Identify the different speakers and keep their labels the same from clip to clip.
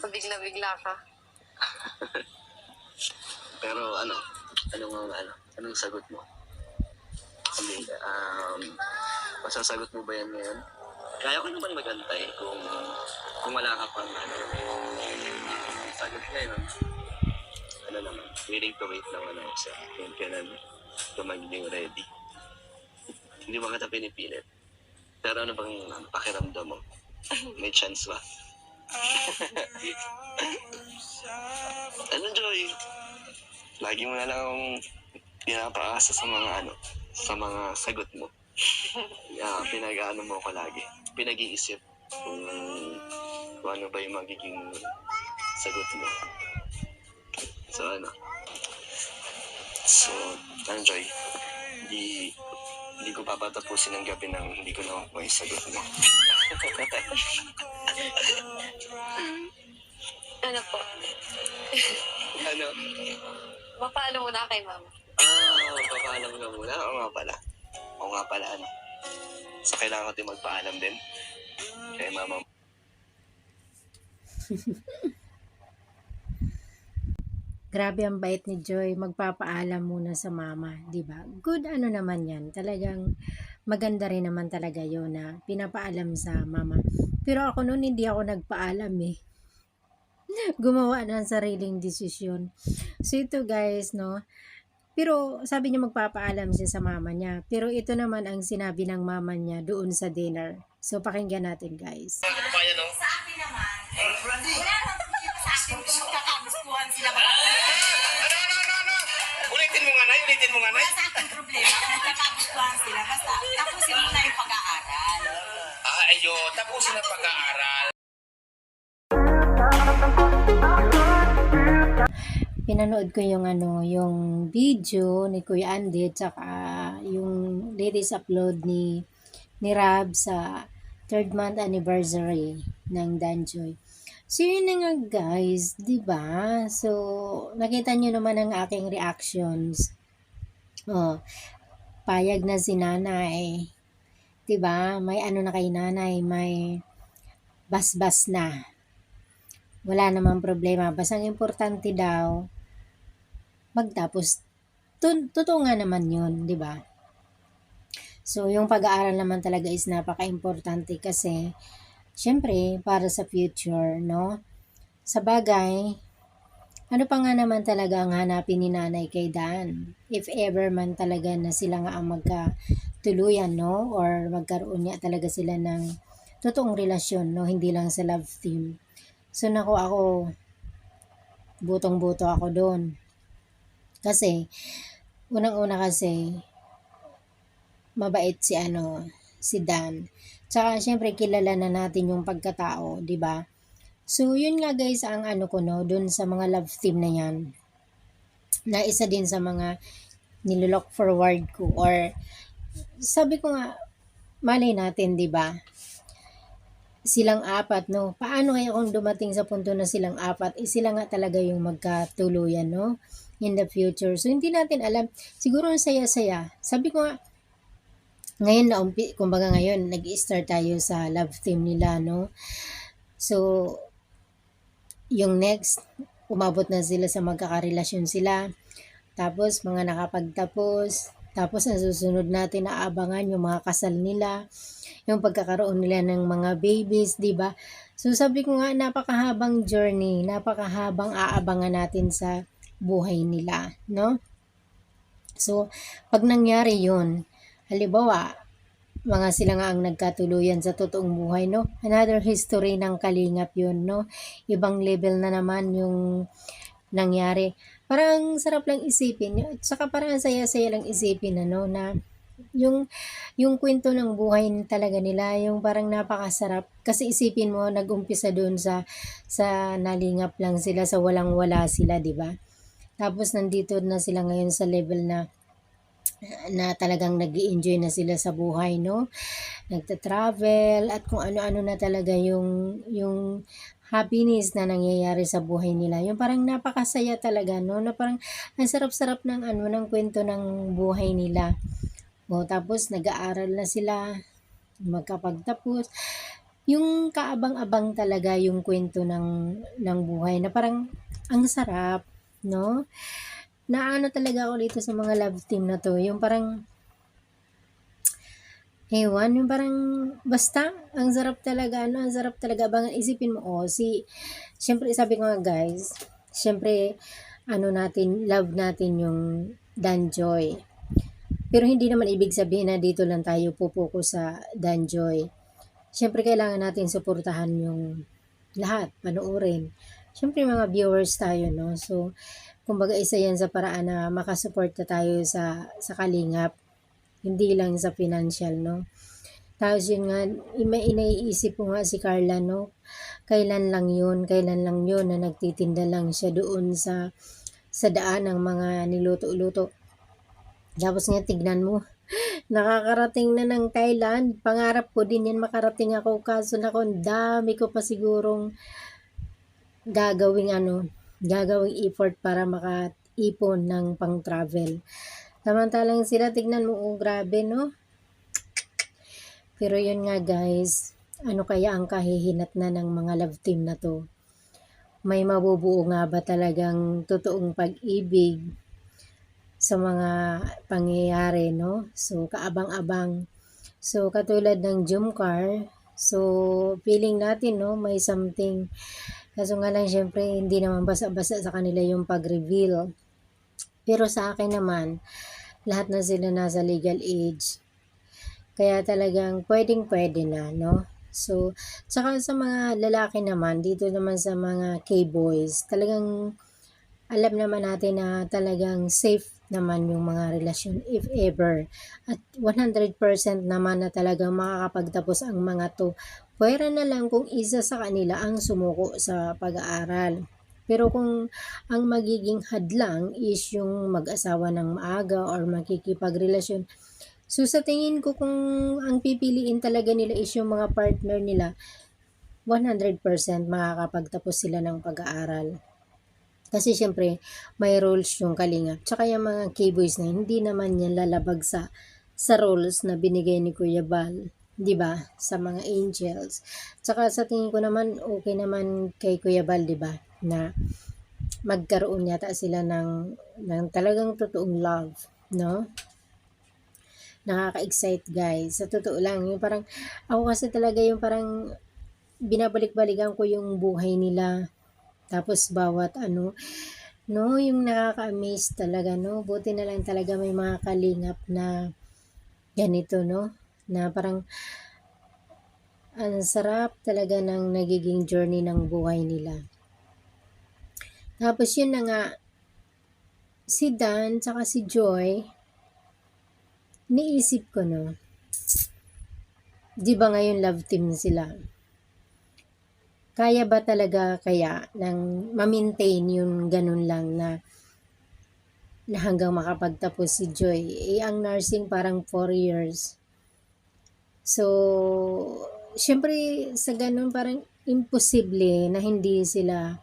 Speaker 1: Pabigla-bigla ka.
Speaker 2: Pero ano, anong ano, anong sagot mo? Sabi, um, masasagot mo ba yan ngayon? Kaya ko naman magantay kung kung wala ka pang ano, um, sagot ngayon. Ano naman, willing to wait lang ano sa kung kailan ka magiging ready. Hindi mo kita pinipilit. Pero ano bang pakiramdam mo? May chance ba? ano, Joy? Lagi mo na lang akong pinapaasa sa mga ano, sa mga sagot mo. Yeah, pinag-ano mo ko lagi. Pinag-iisip kung, kung ano ba yung magiging sagot mo. So, ano. So, ano, Joy? Hindi, hindi ko papatapusin ang gabi nang hindi ko na may sagot mo.
Speaker 1: Mapaalo muna kay mama.
Speaker 2: Ah, papaalam ka muna. Oo nga pala. Oo nga pala, ano. So, kailangan ko din magpaalam din. Kay mama.
Speaker 3: Grabe ang bait ni Joy, magpapaalam muna sa mama, 'di ba? Good ano naman 'yan. Talagang maganda rin naman talaga 'yon na pinapaalam sa mama. Pero ako noon hindi ako nagpaalam eh. Gumawa ng sariling desisyon. So ito guys, no. Pero sabi niya magpapaalam siya sa mama niya. Pero ito naman ang sinabi ng mama niya doon sa dinner. So pakinggan natin guys.
Speaker 4: Sa akin naman, wala naman problema sa akin kung magkakagustuhan sila ba.
Speaker 5: Ano, ano, ano, ano? Ulitin mo nga na, ulitin mo nga na.
Speaker 4: Wala sa akin problema kung magkakagustuhan sila. Basta tapusin mo na yung pag-aaral.
Speaker 5: Ah, ayo, tapusin ang pag-aaral.
Speaker 3: Pinanood ko yung ano, yung video ni Kuya Andy at saka yung latest upload ni ni Rab sa third month anniversary ng Danjoy. So yun na nga guys, 'di ba? So nakita niyo naman ang aking reactions. Oh, payag na si nanay. 'Di ba? May ano na kay nanay, may basbas na. Wala namang problema. Basta importante daw, magtapos. Totoo nga naman yun, di ba? So, yung pag-aaral naman talaga is napaka-importante kasi, syempre, para sa future, no? Sa bagay, ano pa nga naman talaga ang hanapin ni nanay kay Dan? If ever man talaga na sila nga ang magkatuluyan, no? Or magkaroon niya talaga sila ng totoong relasyon, no? Hindi lang sa love team. So, naku ako, butong-buto ako doon. Kasi, unang-una kasi, mabait si ano, si Dan. Tsaka, syempre, kilala na natin yung pagkatao, di ba? So, yun nga guys, ang ano ko no, dun sa mga love team na yan. Na isa din sa mga nilolook forward ko. Or, sabi ko nga, malay natin, di ba? silang apat, no? Paano kaya kung dumating sa punto na silang apat, eh sila nga talaga yung magkatuluyan, no? In the future. So, hindi natin alam. Siguro ang saya-saya. Sabi ko nga, ngayon na, umpi, kumbaga ngayon, nag-start tayo sa love team nila, no? So, yung next, umabot na sila sa magkakarelasyon sila. Tapos, mga nakapagtapos. Tapos, ang susunod natin na abangan yung mga kasal nila yung pagkakaroon nila ng mga babies, 'di ba? So sabi ko nga napakahabang journey, napakahabang aabangan natin sa buhay nila, no? So pag nangyari 'yun, halimbawa mga sila nga ang nagkatuluyan sa totoong buhay, no? Another history ng kalingap 'yun, no? Ibang level na naman yung nangyari. Parang sarap lang isipin, at saka parang ang saya-saya lang isipin, ano, na yung yung kwento ng buhay talaga nila, yung parang napakasarap. Kasi isipin mo, nag-umpisa doon sa sa nalingap lang sila, sa walang-wala sila, 'di ba? Tapos nandito na sila ngayon sa level na na talagang nag enjoy na sila sa buhay, no? Nagta-travel at kung ano-ano na talaga yung yung happiness na nangyayari sa buhay nila. Yung parang napakasaya talaga, no? Na parang ang sarap-sarap ng ano ng kwento ng buhay nila. O, tapos nag-aaral na sila, magkapagtapos. yung kaabang-abang talaga yung kwento ng, ng buhay na parang ang sarap, no? Naano talaga ako dito sa mga love team na to, yung parang Ewan, yung parang, basta, ang sarap talaga, ano, ang sarap talaga, bang isipin mo, oh, si, syempre, sabi ko nga, guys, syempre, ano natin, love natin yung Danjoy. Pero hindi naman ibig sabihin na dito lang tayo pupuko sa Danjoy. Syempre, kailangan natin suportahan yung lahat, panoorin. Syempre, mga viewers tayo, no? So, kumbaga, isa yan sa paraan na makasuporta tayo sa, sa kalingap hindi lang sa financial, no? Tapos yun nga, may inaiisip ko nga si Carla, no? Kailan lang yun, kailan lang yun na nagtitinda lang siya doon sa sa daan ng mga niluto-luto. Tapos nga, tignan mo, nakakarating na ng Thailand. Pangarap ko din yan makarating ako. Kaso na ang dami ko pa sigurong gagawing ano, gagawing effort para makaipon ng pang-travel. Samantalang sila, tignan mo, oh, grabe, no? Pero yun nga, guys, ano kaya ang kahihinat na ng mga love team na to? May mabubuo nga ba talagang totoong pag-ibig sa mga pangyayari, no? So, kaabang-abang. So, katulad ng Jumcar, so, feeling natin, no, may something. Kaso nga lang, syempre, hindi naman basa-basa sa kanila yung pag-reveal. Pero sa akin naman, lahat na sila nasa legal age. Kaya talagang pwedeng pwede na, no? So, tsaka sa mga lalaki naman, dito naman sa mga K-boys, talagang alam naman natin na talagang safe naman yung mga relasyon if ever. At 100% naman na talagang makakapagtapos ang mga to. Pwera na lang kung isa sa kanila ang sumuko sa pag-aaral. Pero kung ang magiging hadlang is yung mag-asawa ng maaga or makikipagrelasyon, so sa tingin ko kung ang pipiliin talaga nila is yung mga partner nila, 100% makakapagtapos sila ng pag-aaral. Kasi syempre, may roles yung kalinga. Tsaka yung mga K-boys na hindi naman yan lalabag sa sa roles na binigay ni Kuya Bal. 'di ba sa mga angels. Tsaka sa tingin ko naman okay naman kay Kuya Bal, 'di ba? Na magkaroon yata sila ng ng talagang totoong love, no? Nakaka-excite guys. Sa totoo lang, yung parang ako kasi talaga yung parang binabalik-balikan ko yung buhay nila. Tapos bawat ano, no, yung nakaka-amaze talaga, no? Buti na lang talaga may mga kalingap na ganito, no? Na parang ang sarap talaga ng nagiging journey ng buhay nila. Tapos yun na nga, si Dan tsaka si Joy, niisip ko no, di ba ngayon love team sila? Kaya ba talaga kaya ng ma-maintain yung ganun lang na na hanggang makapagtapos si Joy. Eh, ang nursing parang 4 years. So, syempre sa ganun parang imposible na hindi sila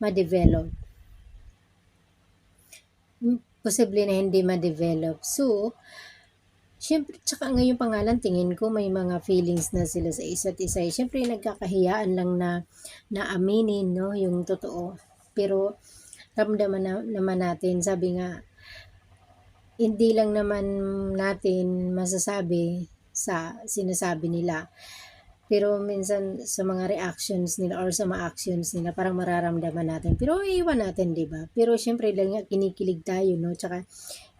Speaker 3: ma-develop. Imposible na hindi ma-develop. So, syempre, tsaka ngayon pangalan, tingin ko may mga feelings na sila sa isa't isa. Syempre, nagkakahiyaan lang na, na aminin, no, yung totoo. Pero, ramdaman na, naman natin, sabi nga, hindi lang naman natin masasabi sa sinasabi nila. Pero minsan sa mga reactions nila or sa mga actions nila, parang mararamdaman natin. Pero iwan natin, di ba? Pero syempre, dahil nga kinikilig tayo, no? Tsaka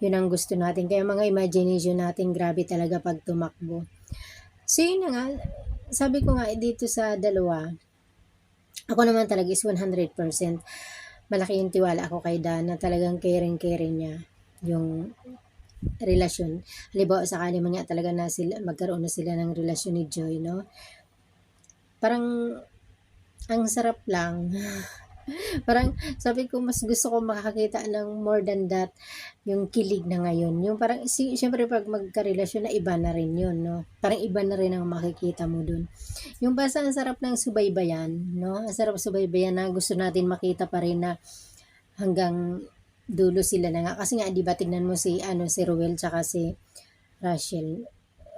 Speaker 3: yun ang gusto natin. Kaya mga imagination natin, grabe talaga pag tumakbo. So yun na nga, sabi ko nga dito sa dalawa, ako naman talaga is 100% malaki yung tiwala ako kay Dan na talagang caring-caring niya yung relasyon. Halimbawa, sakali man nga talaga na sila, magkaroon na sila ng relasyon ni Joy, no? Parang, ang sarap lang. parang, sabi ko, mas gusto ko makakita ng more than that, yung kilig na ngayon. Yung parang, si, syempre pag magkarelasyon na iba na rin yun, no? Parang iba na rin ang makikita mo dun. Yung basta ang sarap ng subaybayan, no? Ang sarap subaybayan na gusto natin makita pa rin na hanggang dulo sila na nga. Kasi nga, di ba, tignan mo si, ano, si Ruel tsaka si Rachel.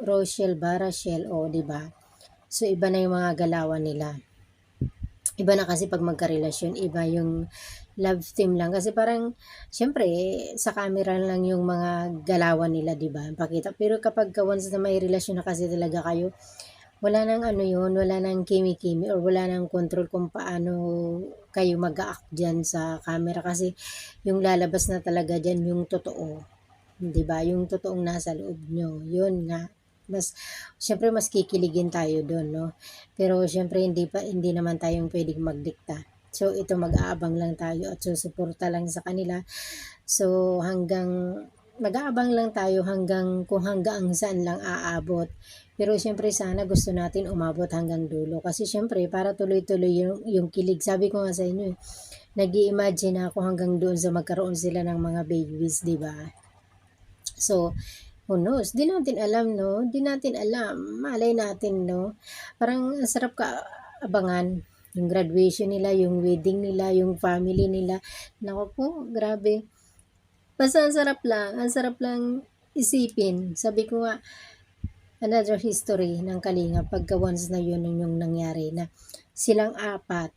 Speaker 3: Rochelle ba? Rachel, o, di ba? So, iba na yung mga galawan nila. Iba na kasi pag magkarelasyon, iba yung love team lang. Kasi parang, syempre, sa camera lang yung mga galawan nila, di ba? Pakita. Pero kapag ka once na may relasyon na kasi talaga kayo, wala nang ano yun, wala nang kimi-kimi or wala nang control kung paano kayo mag-act dyan sa camera kasi yung lalabas na talaga dyan yung totoo. 'di ba Yung totoong nasa loob nyo. Yun nga. Mas, syempre mas kikiligin tayo doon, no? Pero syempre hindi pa, hindi naman tayong pwedeng magdikta. So ito mag-aabang lang tayo at susuporta lang sa kanila. So hanggang mag-aabang lang tayo hanggang kung hanggang saan lang aabot. Pero syempre sana gusto natin umabot hanggang dulo. Kasi syempre para tuloy-tuloy yung, yung kilig. Sabi ko nga sa inyo eh, nag imagine ako hanggang doon sa magkaroon sila ng mga babies, di ba? So, who knows? Di natin alam, no? Di natin alam. Malay natin, no? Parang ang sarap ka abangan yung graduation nila, yung wedding nila, yung family nila. Naku po, grabe. Basta ang sarap lang. Ang sarap lang isipin. Sabi ko nga, another history ng Kalinga pagka once na yun yung nangyari na silang apat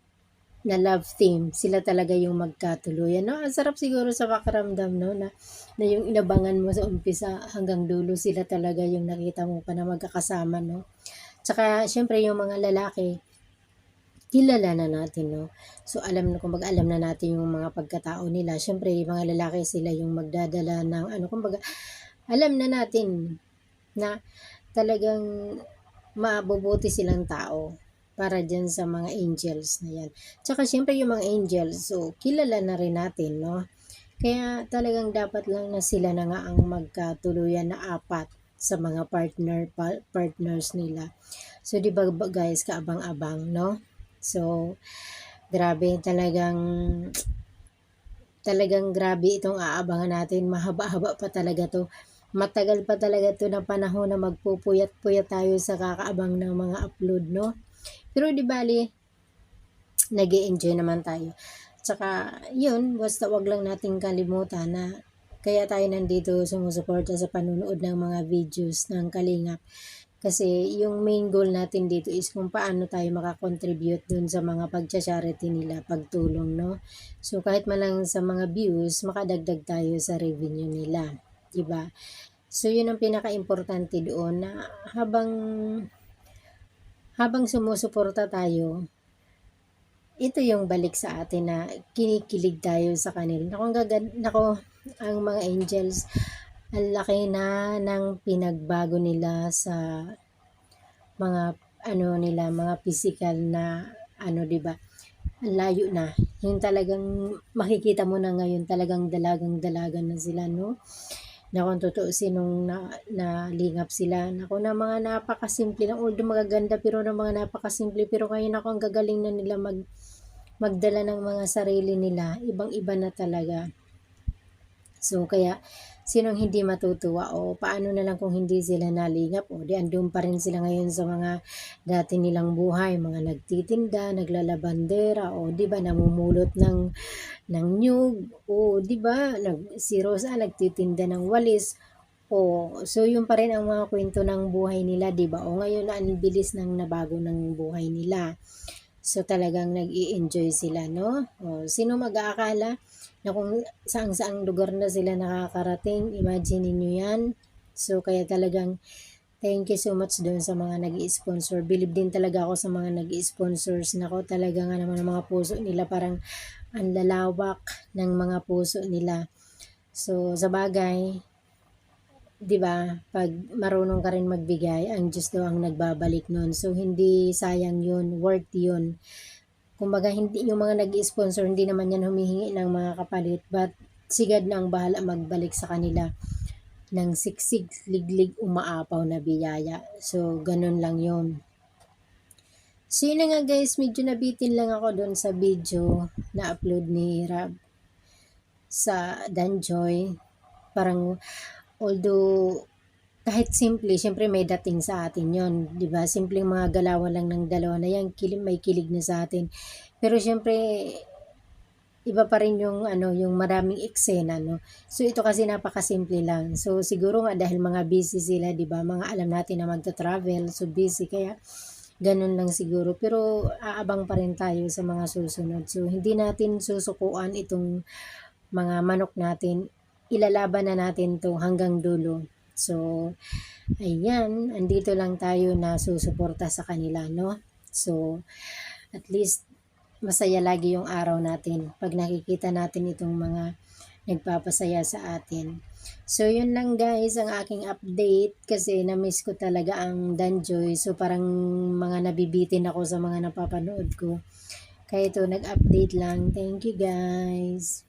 Speaker 3: na love team, sila talaga yung magkatuluyan. No? Ang sarap siguro sa pakiramdam no? na, na yung inabangan mo sa umpisa hanggang dulo, sila talaga yung nakita mo pa na magkakasama. No? Tsaka, syempre, yung mga lalaki, kilala na natin, no? So, alam na, kumbaga, alam na natin yung mga pagkatao nila. Syempre, yung mga lalaki, sila yung magdadala ng, ano, kumbaga, alam na natin na talagang mabubuti silang tao para dyan sa mga angels na yan. Tsaka syempre yung mga angels, so kilala na rin natin, no? Kaya talagang dapat lang na sila na nga ang magkatuluyan na apat sa mga partner pa- partners nila. So di ba guys, kaabang-abang, no? So grabe talagang talagang grabe itong aabangan natin. Mahaba-haba pa talaga to matagal pa talaga to na panahon na magpupuyat-puyat tayo sa kakaabang ng mga upload, no? Pero di bali, nag enjoy naman tayo. Tsaka, yun, basta wag lang nating kalimutan na kaya tayo nandito sumusuporta sa panunood ng mga videos ng Kalingap. Kasi yung main goal natin dito is kung paano tayo makakontribute dun sa mga pagcha-charity nila, pagtulong, no? So, kahit man lang sa mga views, makadagdag tayo sa revenue nila. 'di ba? So yun ang pinaka-importante doon na habang habang sumusuporta tayo, ito yung balik sa atin na kinikilig tayo sa kanila. Nako, ang gagad, nako, ang mga angels, ang laki na ng pinagbago nila sa mga ano nila, mga physical na ano, 'di ba? Ang layo na. Yung talagang makikita mo na ngayon talagang dalagang dalaga na sila, no? Na kung tutuusin nung na, nalingap sila. Naku na mga napakasimple lang. Although magaganda pero na mga napakasimple. Pero ngayon ako ang gagaling na nila mag, magdala ng mga sarili nila. Ibang iba na talaga. So kaya sinong hindi matutuwa? O paano na lang kung hindi sila nalingap? O di andun pa rin sila ngayon sa mga dati nilang buhay, mga nagtitinda, naglalabandera. O di ba namumulot ng ng nyug? O di ba nag si Rosa nagtitinda ng walis? O so yun pa rin ang mga kwento ng buhay nila di ba? O ngayon na ang bilis ng nabago ng buhay nila. So talagang nag-i-enjoy sila no? O sino mag-aakala na kung saang saang lugar na sila nakakarating imagine niyo yan so kaya talagang Thank you so much doon sa mga nag sponsor Believe din talaga ako sa mga nag sponsors Nako, talaga nga naman ang mga puso nila parang ang lalawak ng mga puso nila. So, sa bagay, 'di ba? Pag marunong ka rin magbigay, ang Diyos daw ang nagbabalik noon. So, hindi sayang 'yun, worth 'yun. Kumbaga, hindi yung mga nag-sponsor, hindi naman yan humihingi ng mga kapalit, but sigad na ang bahala magbalik sa kanila ng siksig, liglig, umaapaw na biyaya. So, ganun lang yon So, yun na nga guys, medyo nabitin lang ako doon sa video na upload ni Rab sa Danjoy. Parang, although, kahit simple, syempre may dating sa atin yon di ba? Simpleng mga galawan lang ng dalawa na yan, kilig, may kilig na sa atin. Pero syempre, iba pa rin yung ano yung maraming eksena no so ito kasi napakasimple lang so siguro nga dahil mga busy sila di ba mga alam natin na magta-travel so busy kaya Ganun lang siguro. Pero aabang pa rin tayo sa mga susunod. So, hindi natin susukuan itong mga manok natin. Ilalaban na natin to hanggang dulo. So, ayan, andito lang tayo na susuporta sa kanila, no? So, at least masaya lagi yung araw natin pag nakikita natin itong mga nagpapasaya sa atin. So, yun lang guys ang aking update kasi na-miss ko talaga ang Danjoy. So, parang mga nabibitin ako sa mga napapanood ko. Kaya ito, nag-update lang. Thank you guys.